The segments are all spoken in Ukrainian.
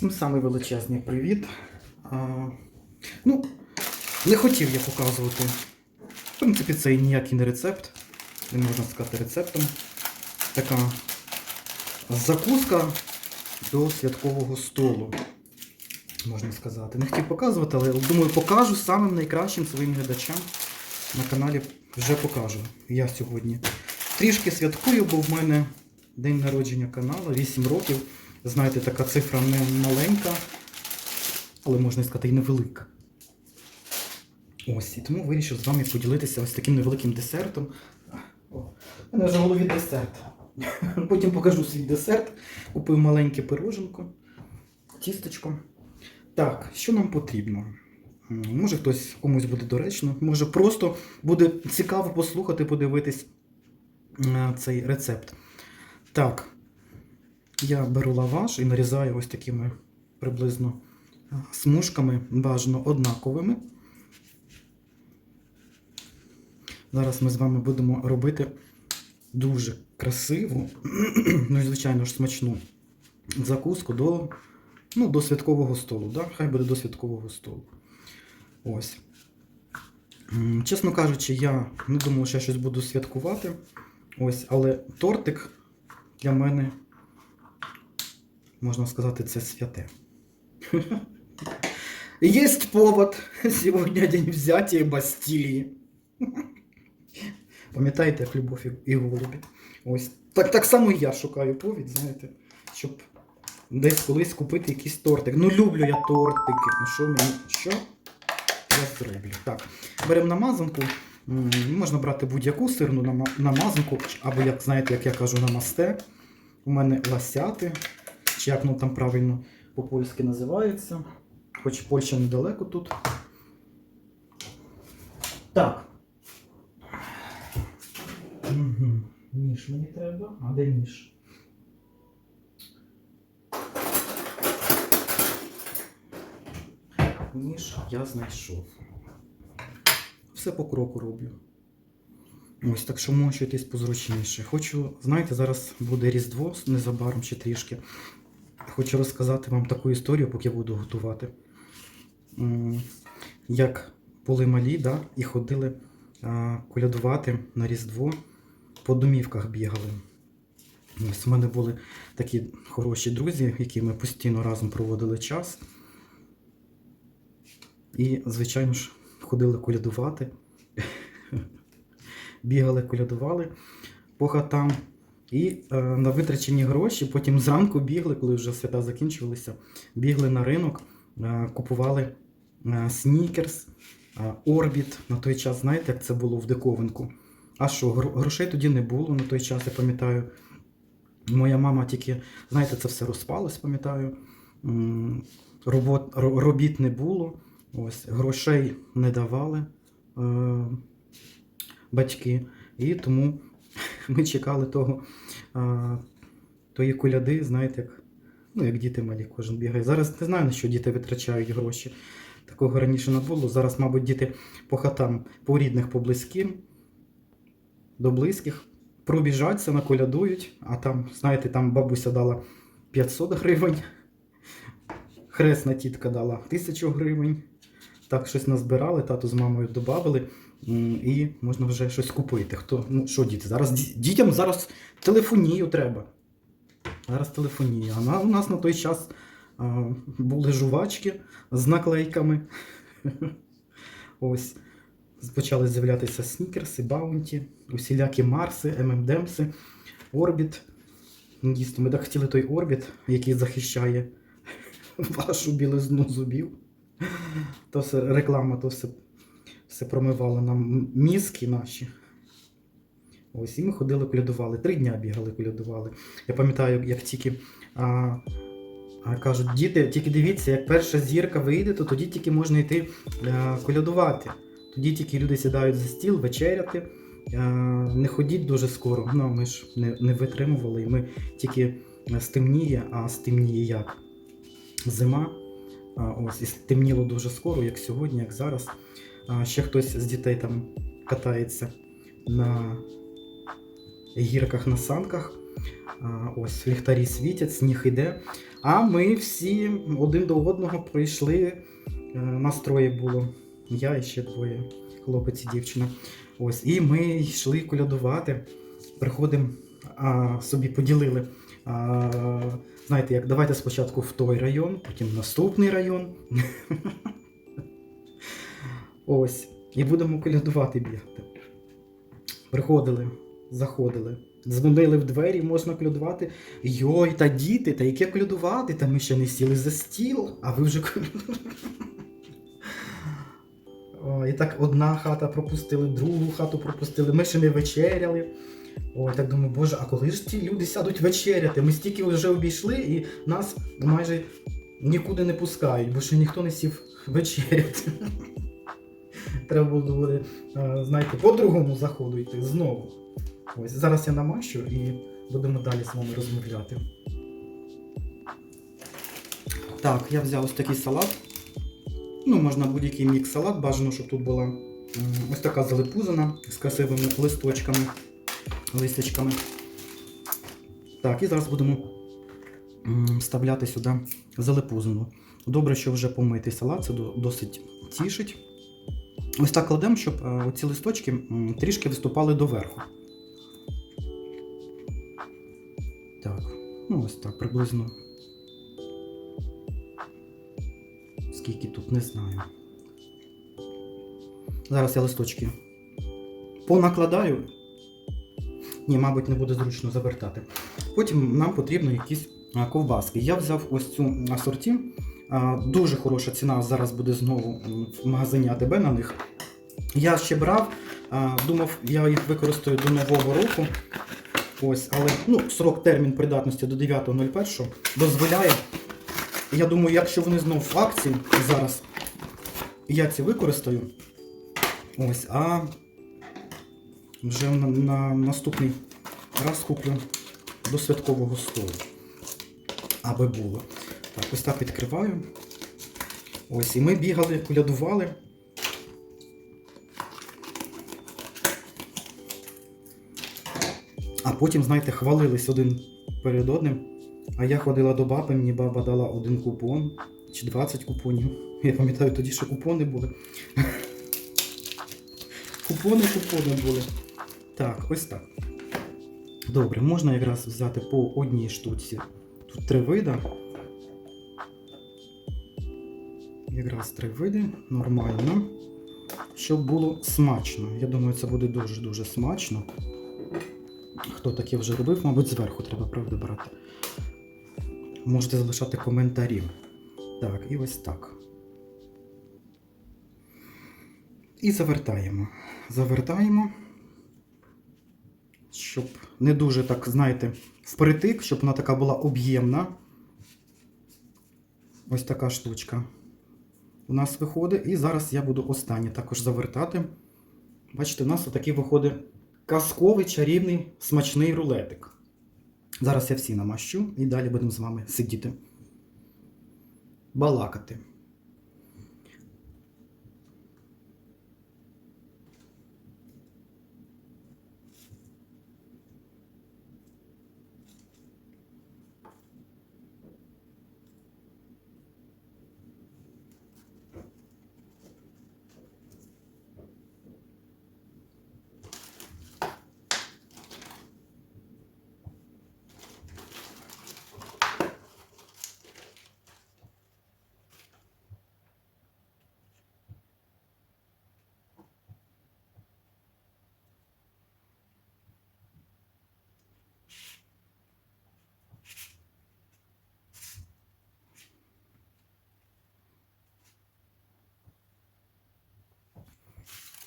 Всім самий величезний привіт. А, ну, не хотів я показувати. В принципі, це і ніякий не рецепт. Не можна сказати рецептом. Така закуска до святкового столу. Можна сказати. Не хотів показувати, але думаю, покажу самим найкращим своїм глядачам. На каналі вже покажу. Я сьогодні трішки святкую, бо в мене день народження каналу, 8 років. Знаєте, така цифра не маленька, але можна сказати і невелика. Ось, і тому вирішив з вами поділитися ось таким невеликим десертом. У мене вже в голові десерт. Потім покажу свій десерт. Купив маленьке пироженко, тісточко. Так, що нам потрібно? Може хтось комусь буде доречно, може просто буде цікаво послухати, подивитись е, цей рецепт. Так, я беру лаваш і нарізаю ось такими приблизно смужками, бажано однаковими. Зараз ми з вами будемо робити дуже красиву, ну і звичайно ж смачну закуску до, ну, до святкового столу. Да? Хай буде до святкового столу. Ось. Чесно кажучи, я не думав, що я щось буду святкувати. Ось, але тортик для мене, можна сказати, це святе. Есть повод. Сегодня день взятия Бастилии. Пам'ятаєте, як любов і- голубі? Ось. Так, так само я шукаю повід, знаєте, щоб десь колись купити якийсь тортик. Ну, люблю я тортики. Ну що мені? Що? Я зроблю. Так, беремо намазанку. Можна брати будь-яку сирну намазанку, або, як знаєте, як я кажу, намасте. У мене ласяти, чи як воно там правильно по-польськи називається. Хоч Польща недалеко тут. Так. Угу. Ніж мені треба. А де ніж? Ніж я знайшов. Все по кроку роблю. Ось, так що мочуйтесь позручніше. Хочу, знаєте, зараз буде Різдво незабаром ще трішки. Хочу розказати вам таку історію, поки я буду готувати. Як були малі, да, і ходили колядувати на Різдво, по домівках бігали. Ось у мене були такі хороші друзі, які ми постійно разом проводили час. І, звичайно ж, ходили колядувати. Бігали, колядували по хатам. І е, на витрачені гроші потім зранку бігли, коли вже свята закінчувалися, бігли на ринок, е, купували е, снікерс, е, орбіт. На той час, знаєте, як це було в диковинку. А що, грошей тоді не було на той час, я пам'ятаю. Моя мама тільки, знаєте, це все розпалось, пам'ятаю. Робот, робіт не було, ось, грошей не давали е, батьки. І тому ми чекали того, а, тої коляди, знаєте, як, ну, як діти малі, кожен бігає. Зараз не знаю, на що діти витрачають гроші. Такого раніше не було. Зараз, мабуть, діти по хатам, по рідних, по близьким, до близьких, пробіжаться, наколядують, а там, знаєте, там бабуся дала 500 гривень, хресна тітка дала 1000 гривень. Так, щось назбирали, тато з мамою додавали. І можна вже щось купити. Хто, ну що діти? Зараз дітям зараз телефонію треба. Зараз телефонія. А у нас на той час а, були жувачки з наклейками. Ось. Почали з'являтися снікерси, баунті, усілякі Марси, ММДемси, Орбіт. Ну, Дійсно, ми так хотіли той Орбіт, який захищає вашу білизну зубів. То все реклама, то все все промивало нам мізки наші. Ось, і ми ходили, колядували. Три дня бігали, колядували. Я пам'ятаю, як тільки а, а, кажуть, діти, тільки дивіться, як перша зірка вийде, то тоді тільки можна йти а, колядувати. Тоді тільки люди сідають за стіл, вечеряти. А, не ходіть дуже скоро. Ну, ми ж не, не витримували. І ми тільки е, стемніє, а стемніє як? Зима. А, ось, і стемніло дуже скоро, як сьогодні, як зараз. Ще хтось з дітей там катається на гірках на санках. Ось ліхтарі світять, сніг іде. А ми всі один до одного прийшли. Е, Нас троє було. Я і ще двоє, хлопець і дівчина. Ось, і ми йшли колядувати. Приходимо, собі поділили. А, знаєте, як давайте спочатку в той район, потім наступний район. Ось. І будемо колядувати бігати. Приходили, заходили, дзвонили в двері, можна колядувати. Йой, та діти, та яке колядувати? Та ми ще не сіли за стіл, а ви вже. О, І так одна хата пропустили, другу хату пропустили. Ми ще не вечеряли. Ой, так думаю, боже, а коли ж ті люди сядуть вечеряти? Ми стільки вже обійшли і нас майже нікуди не пускають, бо ще ніхто не сів вечеряти. Треба було, е, знаєте, по другому заходу йти знову. Ось зараз я намащу і будемо далі з вами розмовляти. Так, я взяв ось такий салат. Ну, можна будь-який мікс салат, бажано, щоб тут була ось така залипузина з красивими листочками, листячками. Так, і зараз будемо вставляти сюди залипузину. Добре, що вже помитий салат, це досить тішить. Ось так кладемо, щоб е, оці листочки трішки виступали доверху. Так, ну ось так приблизно. Скільки тут, не знаю. Зараз я листочки понакладаю. Ні, мабуть, не буде зручно завертати. Потім нам потрібно якісь ковбаски. Я взяв ось цю асорті. Дуже хороша ціна зараз буде знову в магазині АТБ на них. Я ще брав, думав, я їх використаю до нового року. Ось, але ну, срок термін придатності до 9.01 дозволяє. Я думаю, якщо вони знову в акції зараз, я ці використаю. Ось, а вже на, на наступний раз куплю до святкового столу. Аби було. Так, ось так відкриваю. Ось, і ми бігали, колядували. А потім, знаєте, хвалились один перед одним. А я ходила до баби, мені баба дала один купон чи 20 купонів. Я пам'ятаю тоді, що купони були. Купони, купони були. Так, ось так. Добре, можна якраз взяти по одній штуці. Тут три вида. Якраз три види, нормально. Щоб було смачно. Я думаю, це буде дуже-дуже смачно. Хто таке вже робив, мабуть, зверху треба, правда, брати. Можете залишати коментарі. Так, і ось так. І завертаємо. Завертаємо, щоб не дуже так, знаєте, впритик, щоб вона така була об'ємна. Ось така штучка. У нас виходить. І зараз я буду останнє також завертати. Бачите, у нас отакий виходить казковий, чарівний, смачний рулетик. Зараз я всі намащу і далі будемо з вами сидіти. Балакати.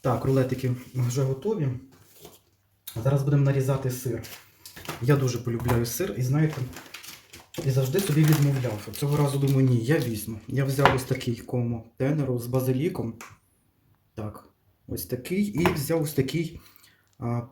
Так, рулетики вже готові. Зараз будемо нарізати сир. Я дуже полюбляю сир і знаєте, і завжди собі відмовляв. Цього разу думаю, ні, я візьму. Я взяв ось такий комо тенеру з базиліком. Так, ось такий. І взяв ось такий а,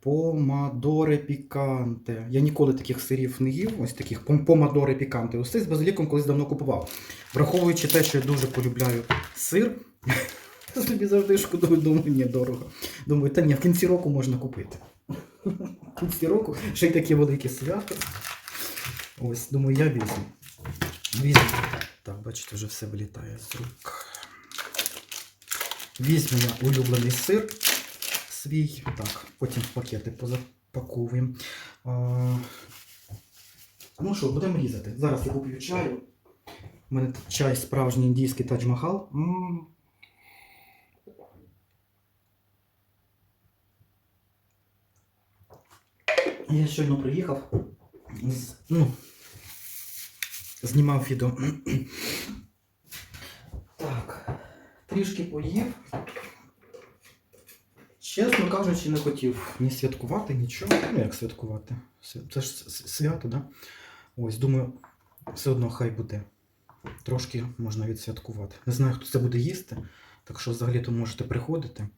помадоре піканте. Я ніколи таких сирів не їв, ось таких пом- помадоре піканте. Ось цей з базиліком колись давно купував. Враховуючи те, що я дуже полюбляю сир, собі завжди шкодую, думаю, ні, дорого. Думаю, та ні, в кінці року можна купити. в кінці року, ще й таке велике свято. Ось, думаю, я візьму. Візьму. Так, бачите, вже все вилітає з рук. Візьму я улюблений сир свій. Так, потім в пакети позапаковуємо. Ну що, будемо різати. Зараз я куплю чаю. У мене чай справжній індійський тадж-махал. Я щойно приїхав. Ну, знімав відео. Так, трішки поїв. Чесно кажучи, не хотів ні святкувати, нічого. Ну, як святкувати? Це ж свято, да? Ось, думаю, все одно хай буде. Трошки можна відсвяткувати. Не знаю, хто це буде їсти, так що взагалі-то можете приходити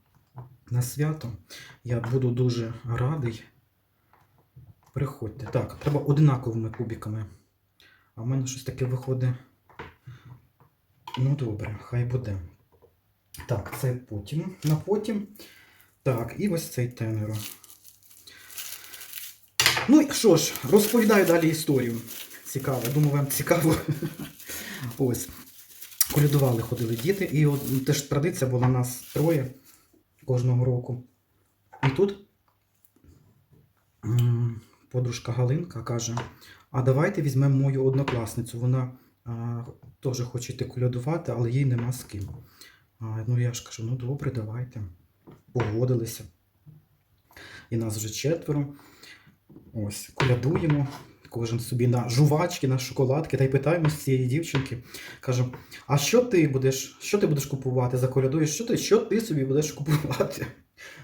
на свято. Я буду дуже радий. Приходьте. Так, треба одинаковими кубиками. А в мене щось таке виходить. Ну, добре, хай буде. Так, це потім. На потім. Так, і ось цей тенеро. Ну що ж, розповідаю далі історію. Цікаво, думаю, вам цікаво. Ось. Колядували, ходили діти, і от, теж традиція була нас троє кожного року. І тут подружка Галинка каже: а давайте візьмемо мою однокласницю. Вона а, теж хоче йти колядувати, але їй нема з ким. А, ну я ж кажу, ну добре, давайте. Погодилися. І нас вже четверо. Ось, колядуємо. Кожен собі на жувачки, на шоколадки, та й питаємо з цієї дівчинки. Кажемо, а що ти будеш, що ти будеш купувати? Заколядуєш, що ти, що ти собі будеш купувати?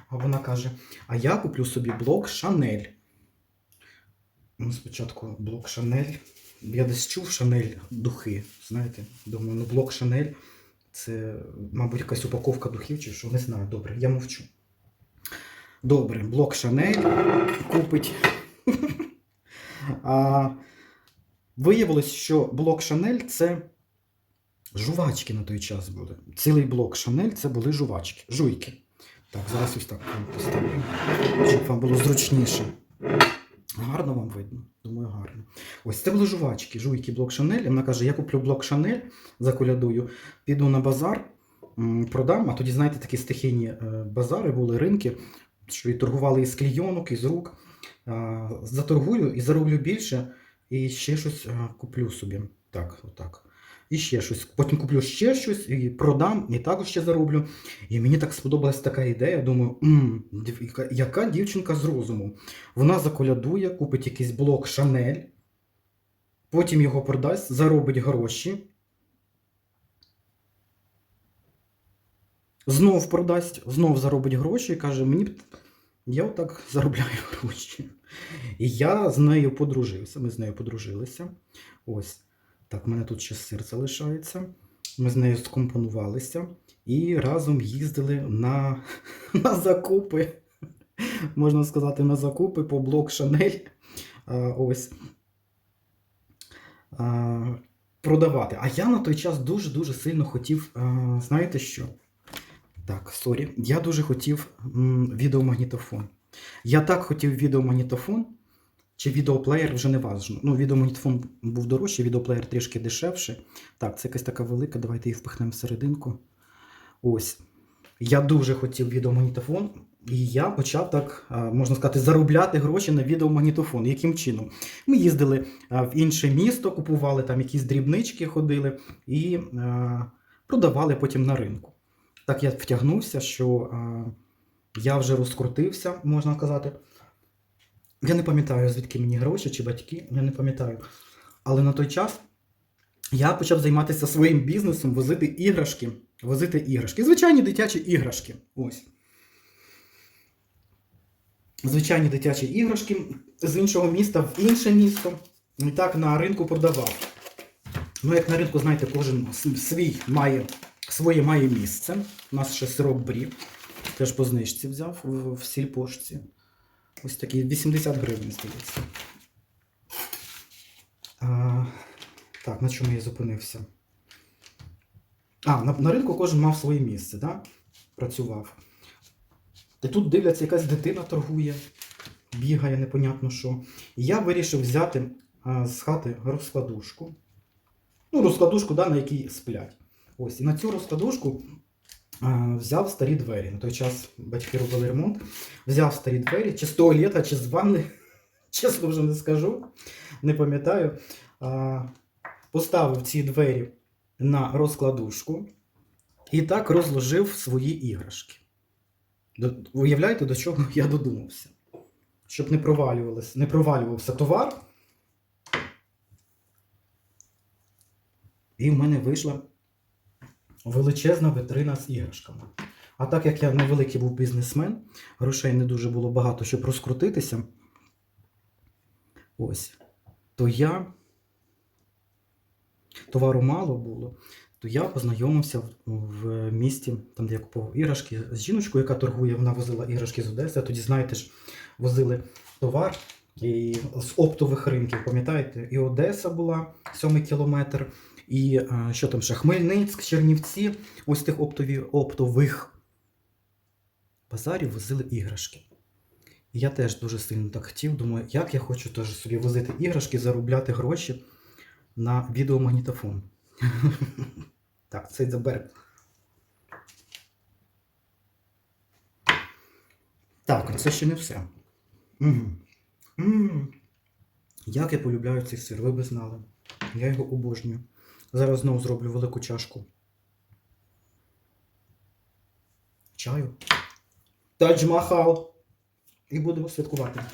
А вона каже: А я куплю собі блок Шанель. Ну, спочатку блок Шанель. Я десь чув Шанель духи. Знаєте, думаю, ну блок Шанель це, мабуть, якась упаковка духів чи що, не знаю. Добре, я мовчу. Добре, блок Шанель купить. А виявилось, що блок Шанель це жувачки на той час були. Цілий блок Шанель це були жувачки, жуйки. Так, зараз ось так поставлю, щоб вам було зручніше. Гарно вам видно? Думаю, гарно. Ось це були жувачки, жуйки блок Шанель. І Вона каже: я куплю блок Шанель, заколядую, піду на базар, продам. А тоді, знаєте, такі стихійні е, базари були, ринки, що торгували із клійонок, із рук. Заторгую і зароблю більше, і ще щось куплю собі. Так, отак. І ще щось. Потім куплю ще щось і продам, і також ще зароблю. І мені так сподобалась така ідея. Думаю, «М, див- яка, дівчинка з розуму. Вона заколядує, купить якийсь блок Шанель, потім його продасть, заробить гроші. Знов продасть, знов заробить гроші і каже, мені я отак заробляю гроші. І я з нею подружився. Ми з нею подружилися. Ось. Так, в мене тут ще сир залишається. Ми з нею скомпонувалися і разом їздили на, на закупи. Можна сказати, на закупи по блок Шанель. А, ось. А, продавати. А я на той час дуже-дуже сильно хотів, а, знаєте що? Так, сорі. Я дуже хотів м, відеомагнітофон. Я так хотів відеомагнітофон, чи відеоплеєр вже не важно. Ну, відеомагнітофон був дорожчий, відеоплеєр трішки дешевший. Так, це якась така велика, давайте її впихнемо всерединку. Ось. Я дуже хотів відеомагнітофон, і я почав так, можна сказати, заробляти гроші на відеомагнітофон. Яким чином? Ми їздили в інше місто, купували там якісь дрібнички, ходили і продавали потім на ринку. Так я втягнувся, що я вже розкрутився, можна сказати. Я не пам'ятаю, звідки мені гроші чи батьки, я не пам'ятаю. Але на той час я почав займатися своїм бізнесом, возити іграшки. Возити іграшки. Звичайні дитячі іграшки. Ось. Звичайні дитячі іграшки з іншого міста в інше місто. І так на ринку продавав. Ну, як на ринку, знаєте, кожен свій має, своє має місце. У нас ще сирок брі. Теж по знижці взяв в сільпошці. Ось такий 80 гривень, здається. А, так, на чому я зупинився? А, на, на ринку кожен мав своє місце, да? працював. І тут дивляться, якась дитина торгує. бігає, непонятно що. І я вирішив взяти а, з хати розкладушку. Ну, розкладушку, да, на якій сплять. Ось, і на цю розкладушку взяв старі двері. На той час батьки робили ремонт. Взяв старі двері, чи з туалета, чи з ванни, чесно вже не скажу, не пам'ятаю. Поставив ці двері на розкладушку і так розложив свої іграшки. Уявляєте, до чого я додумався? Щоб не провалювалось, не провалювався товар. І в мене вийшла величезна витрина з іграшками. А так як я невеликий був бізнесмен, грошей не дуже було багато, щоб розкрутитися. Ось. То я товару мало було, то я познайомився в, в місті, там, де я купував іграшки, з жіночкою, яка торгує, вона возила іграшки з Одеси. Тоді, знаєте ж, возили товар і з оптових ринків, пам'ятаєте? І Одеса була, сьомий кілометр, і що там ще, Хмельницьк, Чернівці, ось тих оптові, оптових базарів возили іграшки. І я теж дуже сильно так хотів, думаю, як я хочу теж собі возити іграшки, заробляти гроші на відеомагнітофон. Так, цей забере. Так, це ще не все. Як я полюбляю цей сир, ви би знали. Я його обожнюю. Зараз знову зроблю велику чашку. Чаю. Тадж Махал. І будемо святкувати. –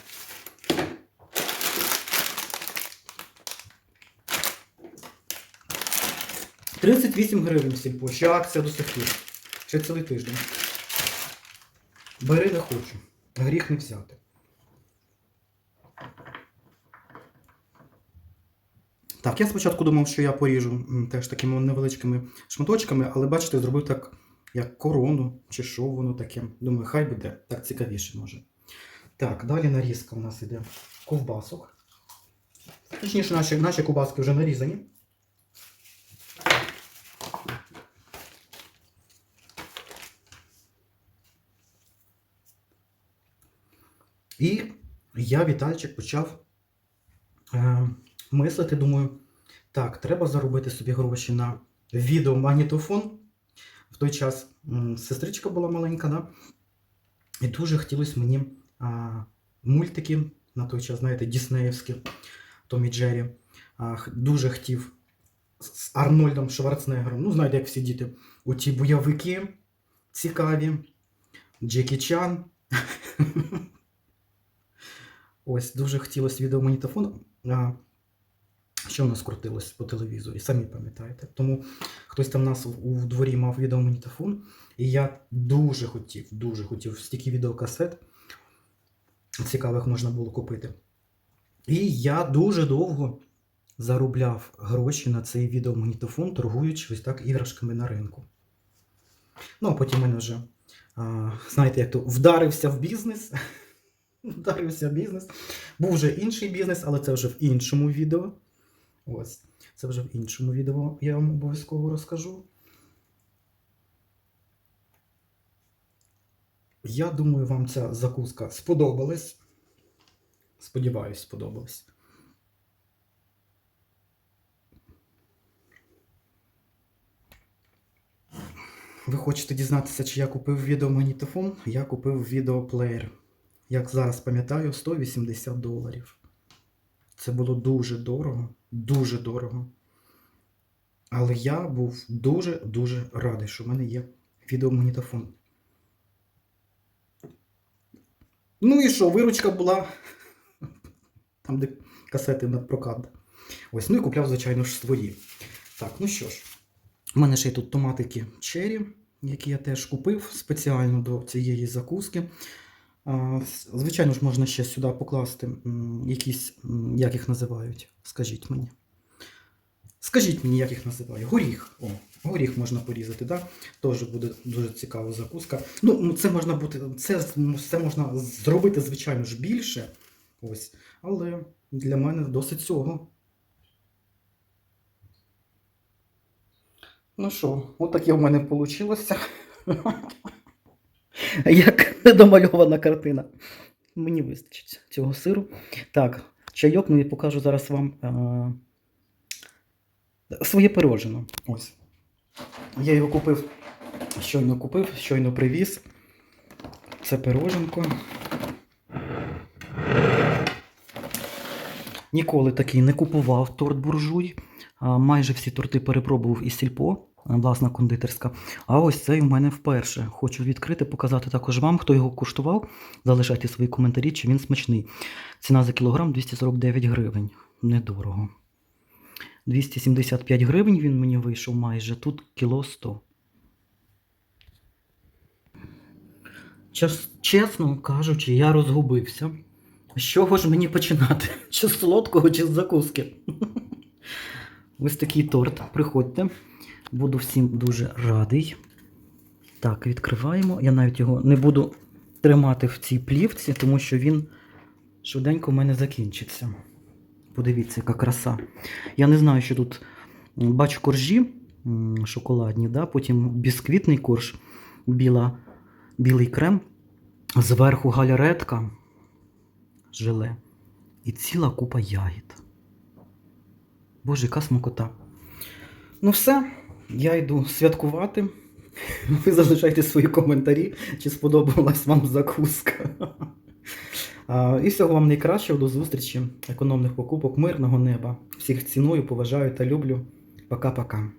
38 гривень сільпо. Ще акція до сих пір. Ще цілий тиждень. Бери не хочу. Гріх не взяти. Так, я спочатку думав, що я поріжу теж такими невеличкими шматочками, але бачите, зробив так, як корону, чи що воно таке. Думаю, хай буде, так цікавіше може. Так, далі нарізка у нас іде ковбасок. Точніше, наші, наші ковбаски вже нарізані. І я, Вітальчик, почав е, мислити, думаю, так, треба заробити собі гроші на відеомагнітофон. В той час сестричка була маленька, да? і дуже хотілося мені а, мультики на той час, знаєте, Діснеївські, Томі Джері. А, дуже хотів з- Арнольдом Шварценеггером. Ну, знаєте, як всі діти, оті бойовики цікаві, Джекі Чан. Ось дуже хотілося відеомагнітофон. Що в нас крутилось по телевізорі, самі пам'ятаєте. Тому хтось там у нас у дворі мав відеомагнітофон, і я дуже хотів, дуже хотів стільки відеокасет цікавих можна було купити. І я дуже довго заробляв гроші на цей відеомагнітофон, торгуючи ось так іграшками на ринку. Ну, а потім мене вже, а, знаєте, як то вдарився в бізнес. Вдарився в бізнес. Був вже інший бізнес, але це вже в іншому відео. Ось. Це вже в іншому відео я вам обов'язково розкажу. Я думаю, вам ця закуска сподобалась. Сподіваюсь, сподобалась. Ви хочете дізнатися, чи я купив відеомагнітофон? Я купив відеоплеєр. Як зараз пам'ятаю, 180 доларів. Це було дуже дорого, дуже дорого. Але я був дуже-дуже радий, що в мене є відеомагнітофон. Ну і що, виручка була там, де касети на прокат. Ось, ну і купляв, звичайно ж, свої. Так, ну що ж, у мене ще й тут томатики черрі, які я теж купив спеціально до цієї закуски. Звичайно ж, можна ще сюди покласти якісь, як їх називають, скажіть мені. Скажіть мені, як їх називають. Горіх. О, горіх можна порізати, да? Теж буде дуже цікава закуска. Ну, це можна бути, це, це можна зробити, звичайно ж, більше. Ось. Але для мене досить цього. Ну що, отаке в мене вийшло. Як недомальована картина. мені вистачить цього сиру. Так, чайок, ну і покажу зараз вам е, своє пирожено. Ось. Я його купив, щойно купив, щойно привіз. Це пироженко. Ніколи такий не купував торт буржуй. А, Майже всі торти перепробував із сільпо, а, власна кондитерська. А ось цей у мене вперше. Хочу відкрити, показати також вам, хто його куштував. Залишайте свої коментарі, чи він смачний. Ціна за кілограм 249 гривень. Недорого. 275 гривень він мені вийшов майже. Тут кіло 100. Чесно кажучи, я розгубився. З чого ж мені починати? Чи з солодкого, чи з закуски? Ось такий торт. Приходьте. Буду всім дуже радий. Так, відкриваємо. Я навіть його не буду тримати в цій плівці, тому що він швиденько в мене закінчиться. Подивіться, яка краса. Я не знаю, що тут бачу коржі шоколадні, да? потім бісквітний корж, біла, білий крем, зверху галеретка, желе і ціла купа ягід. Боже, яка смакота. Ну все, я йду святкувати. Ви залишайте свої коментарі, чи сподобалась вам закуска. І всього вам найкращого, до зустрічі, економних покупок, мирного неба. Всіх ціную, поважаю та люблю. Пока-пока.